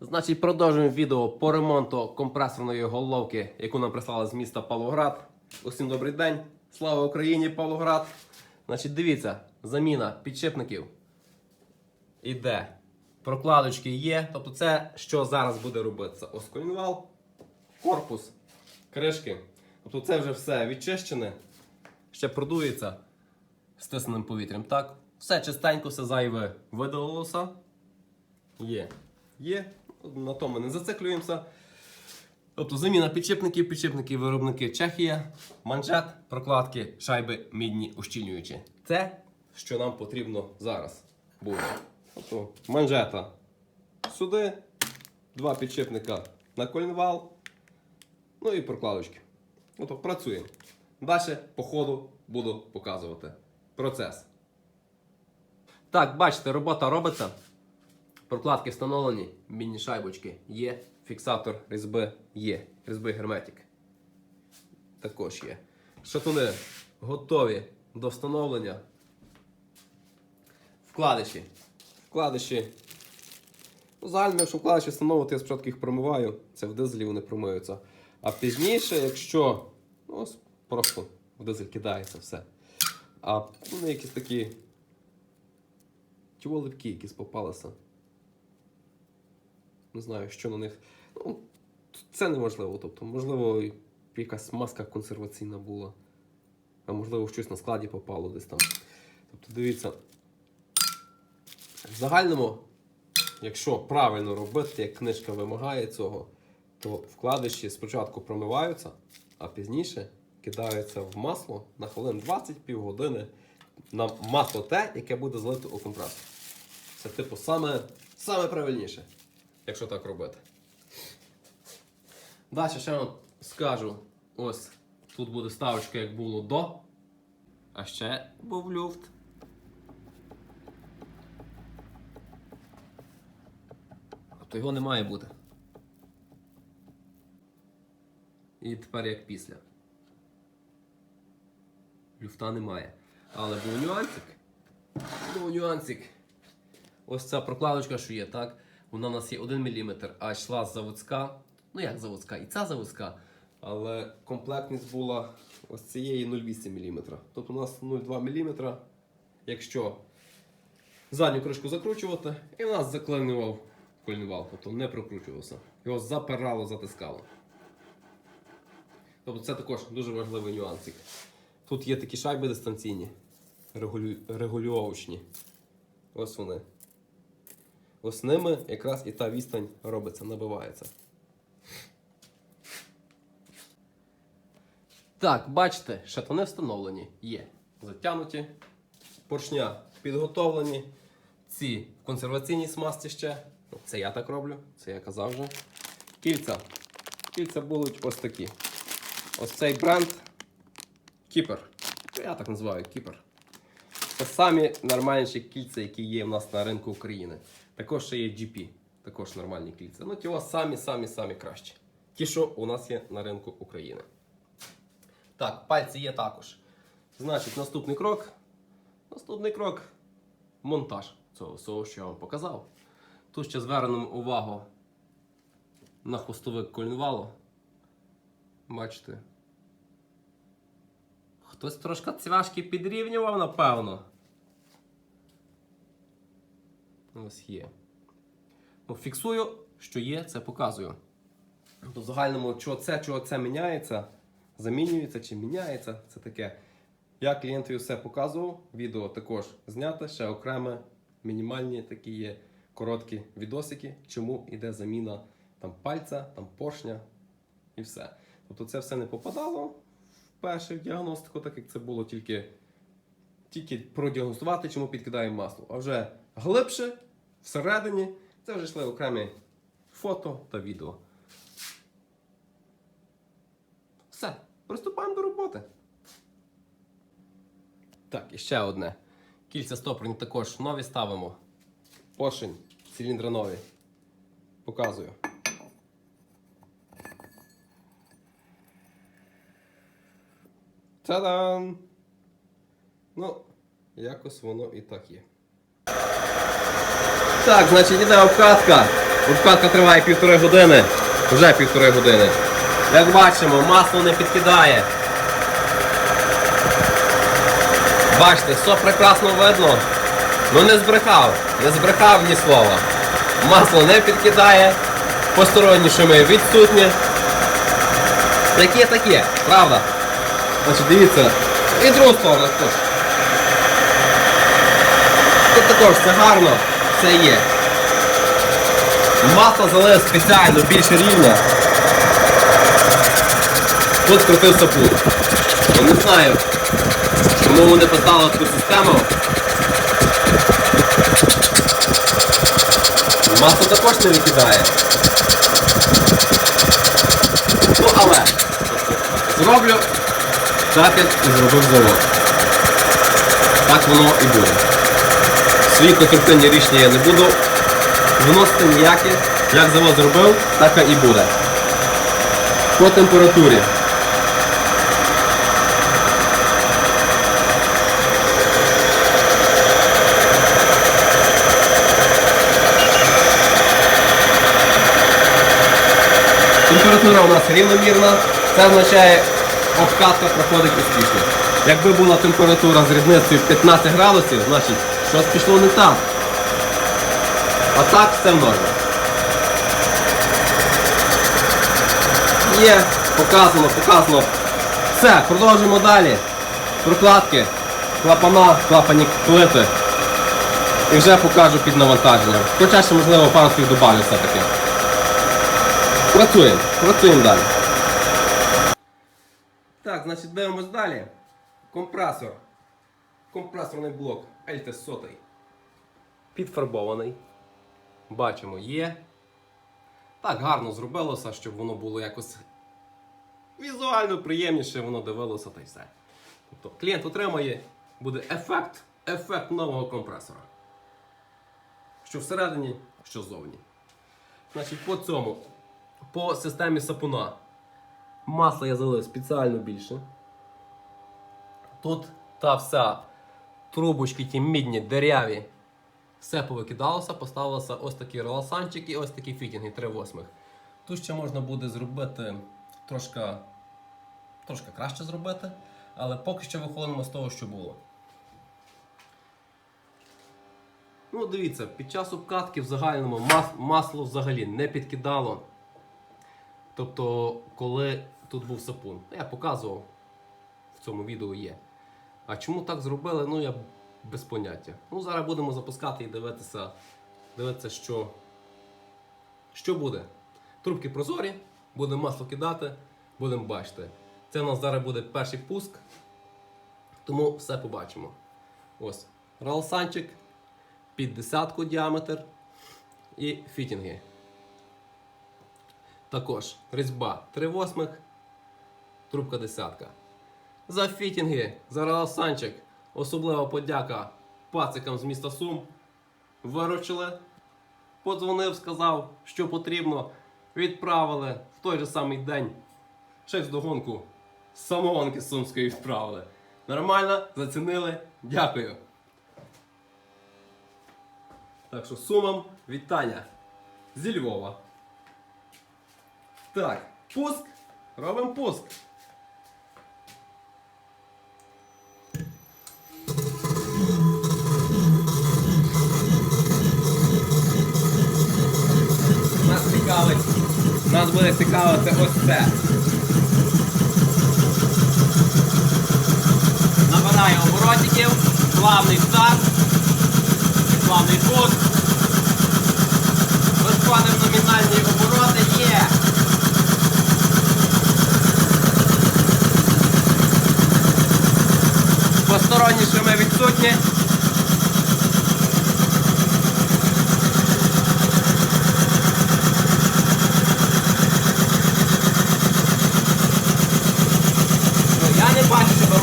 Значить, продовжуємо відео по ремонту компресорної головки, яку нам прислали з міста Павлоград. Усім добрий день. Слава Україні, Павлоград. Значить, дивіться, заміна підшипників іде. Прокладочки є. Тобто це, що зараз буде робитися? Ось колінвал, корпус, кришки. Тобто це вже все відчищене. Ще продується стисненим повітрям. Так, все чистенько, все зайве видалилося. Є. Є. На тому не зациклюємося. Тобто заміна підшипників, підшипники, виробники Чехія, манжет, прокладки, шайби, мідні, ущільнюючі. Це, що нам потрібно зараз буде. Тобто манжета сюди, два підшипника на колінвал, ну і прокладочки. Тобто працюємо. Далі по ходу буду показувати процес. Так, бачите, робота робиться. Прокладки встановлені, мінні шайбочки є, фіксатор різьби є, різьби герметик. Також є. Шатуни готові до встановлення. Вкладиші. Вкладиші. Ну, загально, якщо вкладиші встановити, я спочатку їх промиваю. Це в дизелі вони промиються. А пізніше, якщо ну, просто в дизель кидається все. А вони якісь такі. Чого липкі якісь попалися. Не знаю, що на них. Ну, це неможливо. Тобто, можливо, якась маска консерваційна була. А можливо, щось на складі попало десь там. Тобто, дивіться. В загальному, якщо правильно робити, як книжка вимагає цього, то вкладиші спочатку промиваються, а пізніше кидаються в масло на хвилин 20 півгодини на масло те, яке буде злито у компресор. Це, типу, саме, саме правильніше, якщо так робити. Далі ще вам скажу: ось тут буде ставочка, як було до. А ще був люфт. Тобто його не має бути. І тепер як після. Люфта немає. Але був нюансик. Був нюансик. Ось ця прокладочка, що є, так? Вона у нас є 1 мм, а йшла заводська. Ну як заводська? І ця заводська. Але комплектність була ось цієї 0,8 мм. Тобто у нас 0,2 мм. Якщо задню кришку закручувати, і у нас заклинював кольнувал, тобто не прокручувався. Його запирало, затискало. Тобто це також дуже важливий нюансик. Тут є такі шайби дистанційні, регулю... регулювачні. Ось вони. Ось ними якраз і та відстань робиться, набивається. Так, бачите, шатани встановлені є. Затягнуті. Поршня підготовлені. Ці в консерваційній смазці ще. Ну, Це я так роблю, це я казав вже. Кільця. Кільця будуть ось такі. Ось цей бренд Кіпер. Ну, Я так називаю Кіпер. Це самі нормальніші кільця, які є в нас на ринку України. Також ще є GP, також нормальні кільця. Ну, ті самі-самі-самі кращі. Ті, що у нас є на ринку України. Так, пальці є також. Значить, наступний крок. Наступний крок монтаж цього всього, що я вам показав. Тут ще звернемо увагу на хвостовик кольнвалу. Бачите? Хтось трошки цвяшки підрівнював, напевно. Ось є. Ну, фіксую, що є, це показую. Тобто в загальному, чого це, чого це міняється, замінюється чи міняється, це таке. Я клієнтові все показував, відео також знято, ще окреме, мінімальні такі є короткі відосики, чому йде заміна там пальця, там поршня і все. Тобто це все не попадало в діагностику, так як це було тільки, тільки продіагностувати, чому підкидаємо масло. А вже глибше, всередині, це вже йшли окремі фото та відео. Все, приступаємо до роботи. Так, і ще одне. Кільця стопорні також нові ставимо. Поршень, циліндри нові. Показую. Та-дам! Ну, якось воно і так є. Так, значить, іде обкатка. Обкатка триває півтори години. Вже півтори години. Як бачимо, масло не підкидає. Бачите, все прекрасно видно. Ну не збрехав, не збрехав ні слова. Масло не підкидає, посторонні шуми відсутні. Таке таке, правда? Значить, дивіться, і другу сторону також. Тут також все гарно, все є. Масло залили спеціально більше рівня. Тут крутився пул. Я не знаю, чому вони поставили таку систему. Масло також не викидає. Ну але зроблю так, як зробив завод. Так воно і буде. Свої конструктивні рішення я не буду виносити ніякі. Як завод зробив, так і буде. По температурі. Температура у нас рівномірна, це означає обкатка проходить успішно. Якби була температура з різницею 15 градусів, значить щось пішло не так. А так все в нормі. Є, показано, показано. Все, продовжуємо далі. Прокладки, клапана, клапані плити. І вже покажу під навантаженням. Хоча ще можливо пару слів добавлю все-таки. Працюємо, працюємо далі. Так, значить дивимось далі. Компресор. Компресорний блок LT 100. Підфарбований. Бачимо, є. Так, гарно зробилося, щоб воно було якось візуально приємніше, воно дивилося та й все. Тобто клієнт отримає, буде ефект, ефект нового компресора. Що всередині, що ззовні. Значить, по цьому, по системі сапуна. Масло я залив спеціально більше. Тут та вся трубочки, ті мідні, дереві, все повикидалося, поставилося ось такі реласанчики і ось такі фітінги 3 восьмих. Тут ще можна буде зробити трошки, трошки краще зробити, але поки що виходимо з того, що було. Ну, дивіться, під час обкатки в загальному мас- масло взагалі не підкидало. Тобто, коли тут був сапун, я показував, в цьому відео є. А чому так зробили, ну я без поняття. Ну, зараз будемо запускати і дивитися, дивитися, що, що буде. Трубки прозорі, будемо масло кидати, будемо бачити. Це у нас зараз буде перший пуск, тому все побачимо. Ось, ралсанчик під десятку діаметр і фітінги. Також різьба 3 восьмих, трубка десятка. За фітінги, за раласанчик, особлива подяка пацикам з міста Сум. Виручили, подзвонив, сказав, що потрібно. Відправили в той же самий день. Ще й вдогонку самогонки з Сумської відправили. Нормально, зацінили. Дякую. Так що сумам вітання зі Львова. Так, пуск. Робимо пуск. Буде цікавити ось це. Набираю оборотиків, плавний старт, плавний пуск. Виходимо номінальні обороти є. Посторонні шуми відсутні. Ну, я не бачу, щоб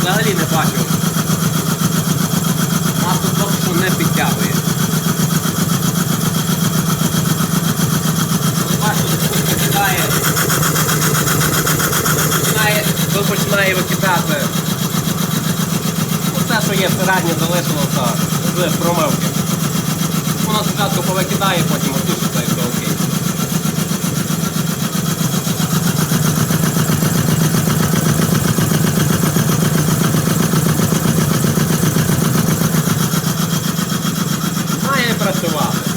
Взагалі не бачу. Масло поки що не підтягує. Ось Бачу, тут починає. Починає, то починає викидати що є всередині, залишилося з промивки. Воно спочатку повикидає, потім осушиться і все окей. Має працювати.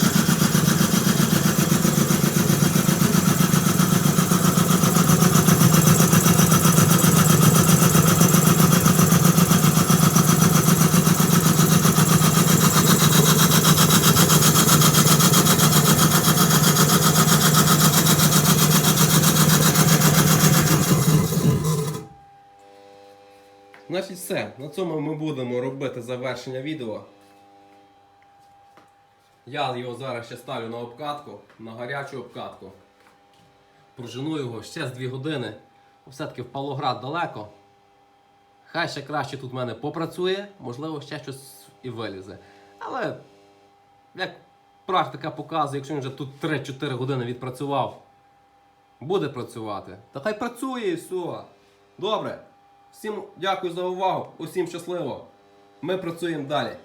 Значить все, на цьому ми будемо робити завершення відео. Я його зараз ще ставлю на обкатку, на гарячу обкатку. Прожену його ще з 2 години. Все-таки в Павлоград далеко. Хай ще краще тут в мене попрацює, можливо, ще щось і вилізе. Але, як практика показує, якщо він вже тут 3-4 години відпрацював, буде працювати. Та хай працює і все. Добре. Всім дякую за увагу, усім щасливо. Ми працюємо далі.